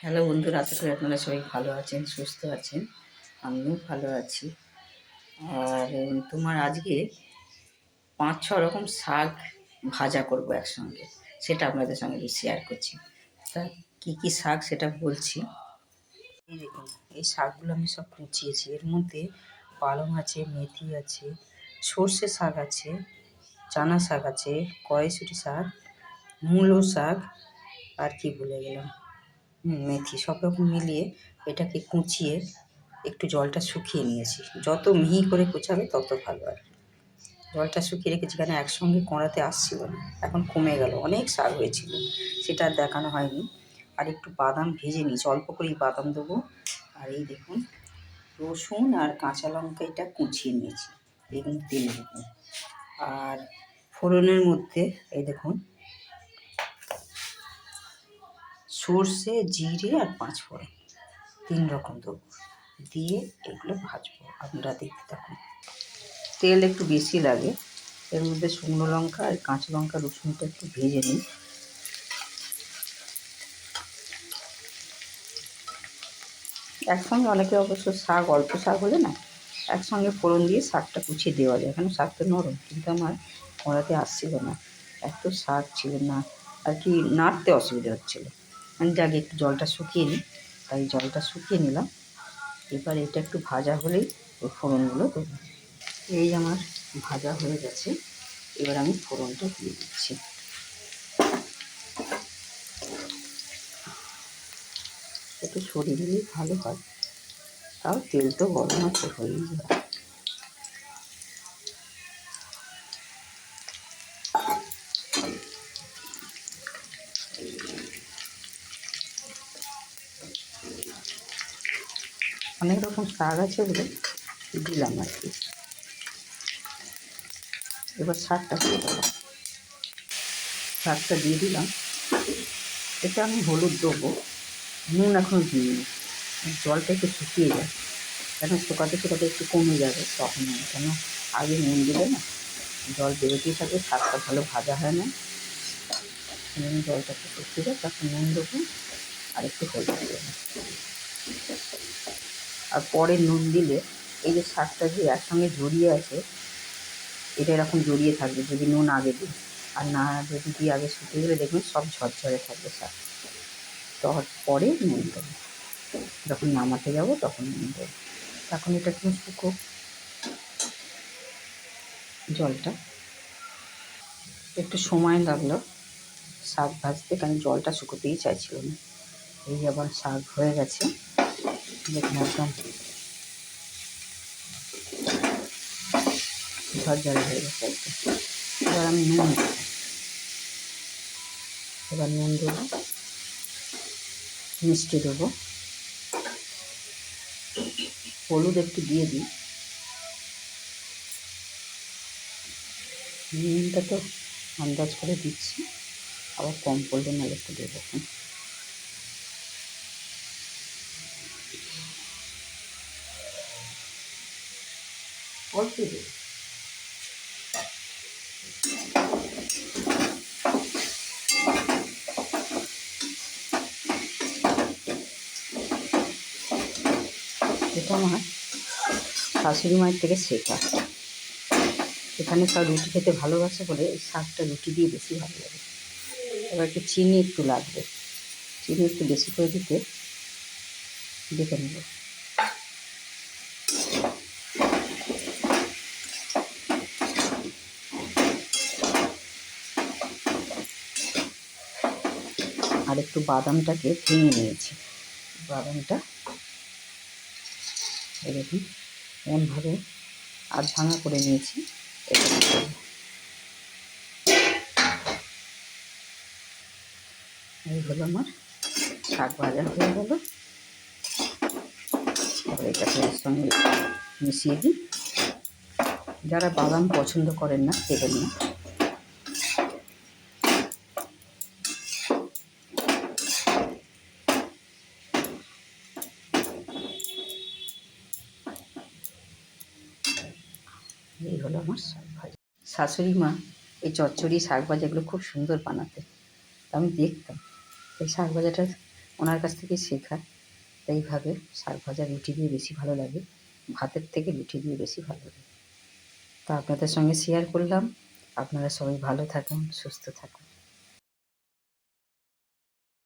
Hello বন্ধুরা, আশা করি আপনারা সবাই ভালো আছেন, সুস্থ আছেন। আমিও ভালো আছি। আর তোমার আজকে পাঁচ, ছ রকম শাক ভাজা করব একসঙ্গে, সেটা আপনাদের সঙ্গে শেয়ার করছি। তা কী কী শাক সেটা বলছি। এই দেখুন, এই শাকগুলো আমি সব কুচিয়েছি। এর মধ্যে পালং আছে, মেথি আছে, সর্ষে শাক আছে, চানা শাক আছে কড়াইশুঁটি শাক, মূলো শাক, আর কি বলে গেলাম। মেথি সব রকম মিলিয়ে এটাকে কুচিয়ে একটু জলটা শুকিয়ে নিয়েছি। যত মিহি করে কুচাবে তত ভালো আর জলটা শুকিয়ে রেখেছি কেন একসঙ্গে কড়াতে আসছিল না। এখন কমে গেল, অনেক সার হয়েছিল, সেটা আর দেখানো হয়নি। আর একটু বাদাম ভেজে নিয়েছি, অল্প করেই বাদাম দেবো। আর এই দেখুন, রসুন আর কাঁচা লঙ্কা এটা কুচিয়ে নিয়েছি এগুলো তেল দেবো আর ফোড়নের মধ্যে এই দেখুন সর্ষে, জিরে আর পাঁচ ফোড়ন। তিন রকম দেবো। দিয়ে এগুলো ভাজবো। আপনারা দেখতে থাকুন। তেল একটু বেশি লাগে। এর মধ্যে শুকনো লঙ্কা আর কাঁচা লঙ্কা, রসুনটা একটু ভেজে নিই একসঙ্গে অনেকে অবশ্য শাক, অল্প শাক হলে না, একসঙ্গে ফোড়ন দিয়ে শাকটা কুচিয়ে দেওয়া যায়। এখানে শাকটা নরম, কিন্তু আমার কড়াতে আসছিল না। এত শাক ছিল না। আর কি, নাড়তে অসুবিধা হচ্ছিল। আমি যাকে একটু জলটা শুকিয়ে নিই। তাই জলটা শুকিয়ে নিলাম। এবার এটা একটু ভাজা হলেই ওই ফোড়নগুলো দেবো। এই আমার ভাজা হয়ে গেছে। এবার আমি ফোড়নটা দিয়ে দিচ্ছি। একটু সরিয়ে দিলেই ভালো হয়। তাও তেল তো গরম আছে, হয়েই যায়। অনেক রকম শাক আছে বলে দিলাম আর কি। এবার শাকটা দিয়ে দেবো। শাকটা দিয়ে দিলাম। এটা আমি হলুদ দেবো। নুন এখন দিইনি জলটা একটু শুকিয়ে যায় কেন শুকাতে শুকাতে একটু কমে যাবে তখন কেন আগে নুন দিলে না জল বেরোতেই থাকে, শাকটা ভালো ভাজা হয় না। জন্য জলটা একটু শুকিয়ে যায় তখন নুন দেবো আর একটু হলুদ দেবো। আর পরে নুন দিলে এই যে শাকটা যে একসঙ্গে জড়িয়ে আছে, এটা এরকম জড়িয়ে থাকবে যদি নুন আগে দিই। আর না যদি দিয়ে আগে শুকিয়ে গেলে দেখবেন সব ঝরঝরে থাকবে শাক। পরে নুন দেবো। যখন নামাতে যাব তখন নুন দেবো। তখন এটা একটু শুকো। জলটা একটু সময় লাগল। শাক ভাজতে, কারণ জলটা শুকোতেই চাইছিল না এই আবার শাক হয়ে গেছে। গেছে একদম এবার আমি নুন এবার নুন দেবো। মিষ্টি দেবো। হলুদ একটু দিয়ে দিই। নুনটা তো আন্দাজ করে দিচ্ছি। আবার কম পড়লে নাহলে একটু দেবো। অল্প এটা আমার শাশুড়ি মায়ের থেকে শেখা। এখানে সব রুটি খেতে ভালোবাসে বলে এই শাকটা রুটি দিয়ে বেশি ভালো লাগে। এবার একটু চিনি একটু লাগবে। চিনি একটু বেশি করে দিতে দেখে নেব। আর একটু বাদামটাকে ভেঙে নিয়েছি। বাদামটা দেখুন এমনভাবে আর ভাঙা করে নিয়েছি। এই হলো আমার শাক ভাজা হয়ে গেল। এটাকে এর সঙ্গে মিশিয়ে দিই। যারা বাদাম পছন্দ করেন না, দেবেন না। এই হলো আমার শাক ভাজা। শাশুড়ি মা এই চচ্চড়ি শাক ভাজাগুলো খুব সুন্দর বানাতে আমি দেখতাম, এই শাক ভাজাটা ওনার কাছ থেকে শেখা। এইভাবে শাক ভাজা রুটি দিয়ে বেশি ভালো লাগে, ভাতের থেকে রুটি দিয়ে বেশি ভালো লাগে। তা আপনাদের সঙ্গে শেয়ার করলাম। আপনারা সবাই ভালো থাকুন, সুস্থ থাকুন।